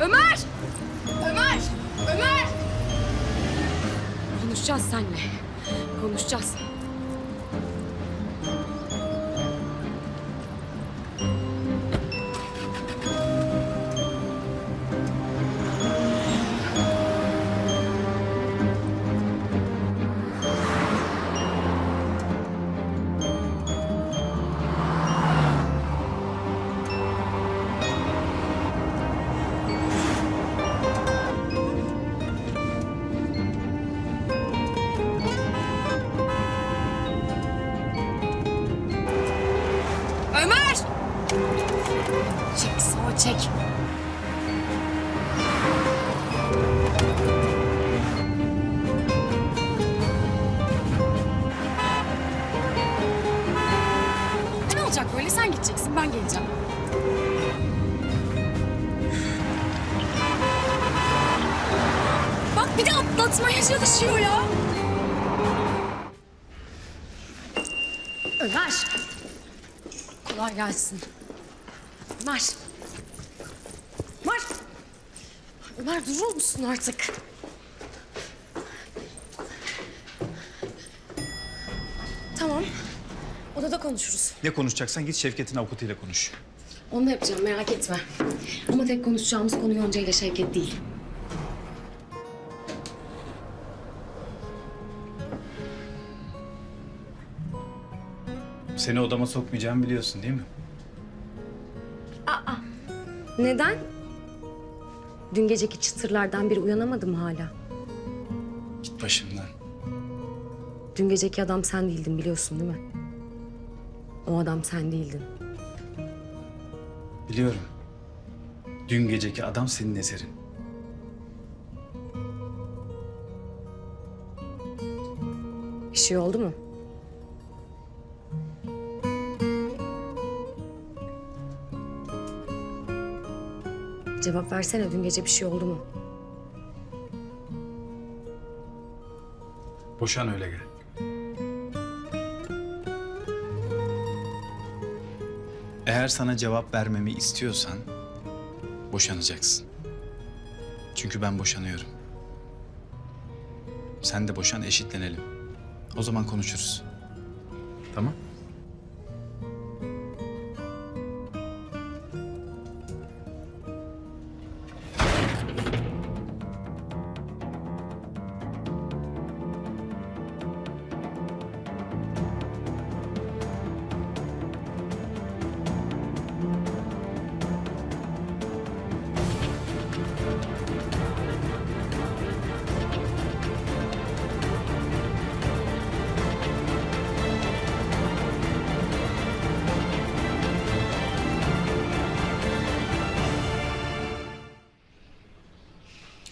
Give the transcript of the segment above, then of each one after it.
Ömer! Ömer! Ömer! Konuşacağız seninle. Konuşacağız. Çek. Ne olacak böyle? Sen gideceksin, ben geleceğim. Bak bir de atlatmaya çalışıyor ya. Ömer. Kolay gelsin. Ömer. Ömer. Ömer durur musun artık? Tamam. Odada konuşuruz. Ne konuşacaksan git Şevket'in avukatıyla konuş. Onu da yapacağım merak etme. Ama tek konuşacağımız konu Yonca ile Şevket değil. Seni odama sokmayacağımı biliyorsun değil mi? Neden? Dün geceki çıtırlardan biri uyanamadım hala. Git başımdan. Dün geceki adam sen değildin biliyorsun değil mi? O adam sen değildin. Biliyorum. Dün geceki adam senin eserin. Bir şey oldu mu? Cevap versene dün gece bir şey oldu mu? Boşan öyle gel. Eğer sana cevap vermemi istiyorsan boşanacaksın. Çünkü ben boşanıyorum. Sen de boşan eşitlenelim. O zaman konuşuruz. Tamam?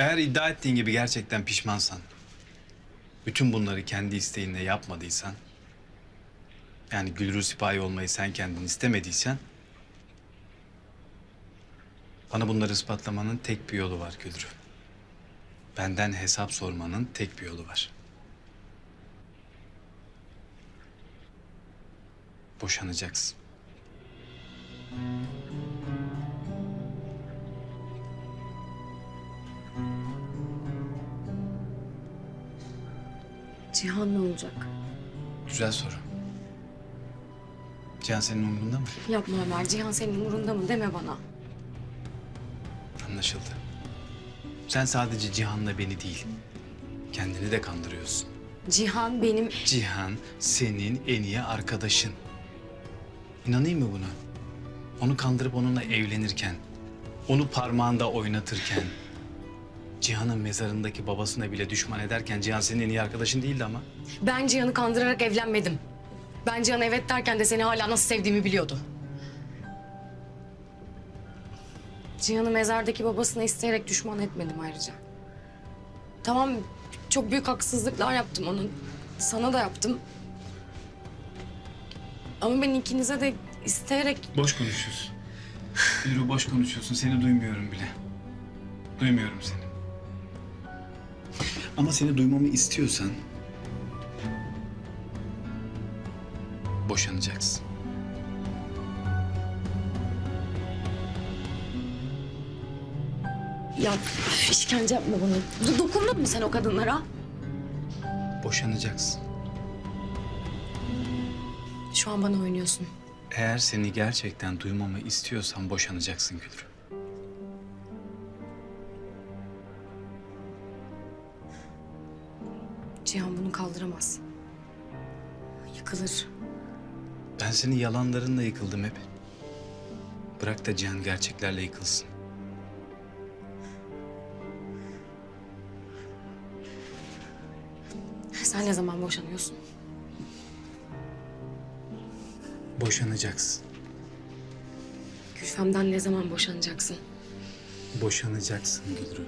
Eğer iddia ettiğin gibi gerçekten pişmansan, bütün bunları kendi isteğinle yapmadıysan, yani Gülru Sipahi olmayı sen kendin istemediysen, bana bunları ispatlamanın tek bir yolu var Gülru. Benden hesap sormanın tek bir yolu var. Boşanacaksın. Ne olacak? Güzel soru. Cihan senin umurunda mı? Yapma Ömer. Cihan senin umurunda mı? Deme bana. Anlaşıldı. Sen sadece Cihan'la beni değil, kendini de kandırıyorsun. Cihan benim... Cihan senin en iyi arkadaşın. İnanayım mı buna? Onu kandırıp onunla evlenirken, onu parmağında oynatırken, Cihan'ın mezarındaki babasına bile düşman ederken Cihan senin en iyi arkadaşın değildi ama. Ben Cihan'ı kandırarak evlenmedim. Ben Cihan'a evet derken de seni hala nasıl sevdiğimi biliyordu. Cihan'ı mezardaki babasına isteyerek düşman etmedim ayrıca. Tamam çok büyük haksızlıklar yaptım onun. Sana da yaptım. Ama ben ikinize de isteyerek Boş konuşuyorsun. Yürü boş konuşuyorsun. Seni duymuyorum bile. Duymuyorum seni. Ama seni duymamı istiyorsan... Boşanacaksın. Ya üf, işkence yapma bana. Do- dokundun mu sen o kadınlara? Boşanacaksın. Şu an bana oynuyorsun. Eğer seni gerçekten duymamı istiyorsan boşanacaksın Gülru. Bunu kaldıramaz. Yıkılır. Ben senin yalanlarınla yıkıldım hep. Bırak da Cihan gerçeklerle yıkılsın. Sen ne zaman boşanıyorsun? Boşanacaksın. Gülfem'den ne zaman boşanacaksın? Boşanacaksın Gülru.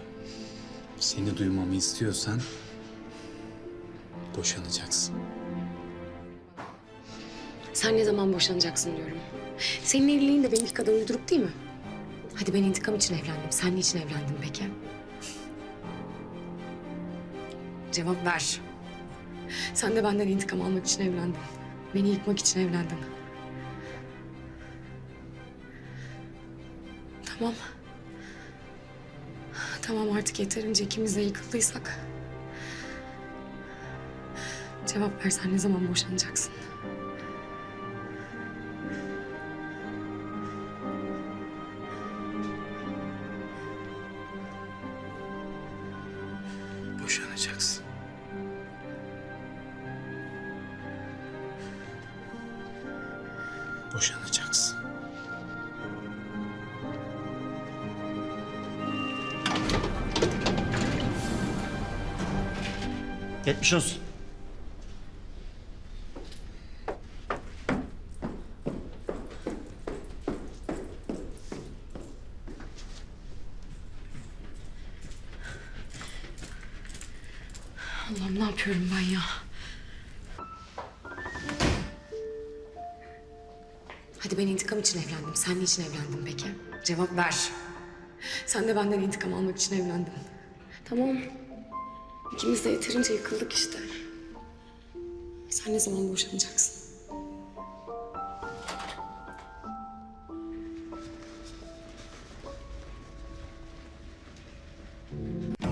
Seni duymamı istiyorsan boşanacaksın. Sen ne zaman boşanacaksın diyorum. Senin evliliğin de benimki kadar uyduruk değil mi? Hadi ben intikam için evlendim. Sen niçin evlendin peki? Cevap ver. Sen de benden intikam almak için evlendin. Beni yıkmak için evlendin. Tamam. Tamam artık yeterince ikimiz de yıkıldıysak. Cevap ver sen ne zaman boşanacaksın? Boşanacaksın. Boşanacaksın. Geçmiş olsun. Ne yapıyorum ben ya? Hadi ben intikam için evlendim. Sen niçin evlendin peki? Cevap ver. Sen de benden intikam almak için evlendin. Tamam. İkimiz de yeterince yıkıldık işte. Sen ne zaman boşanacaksın?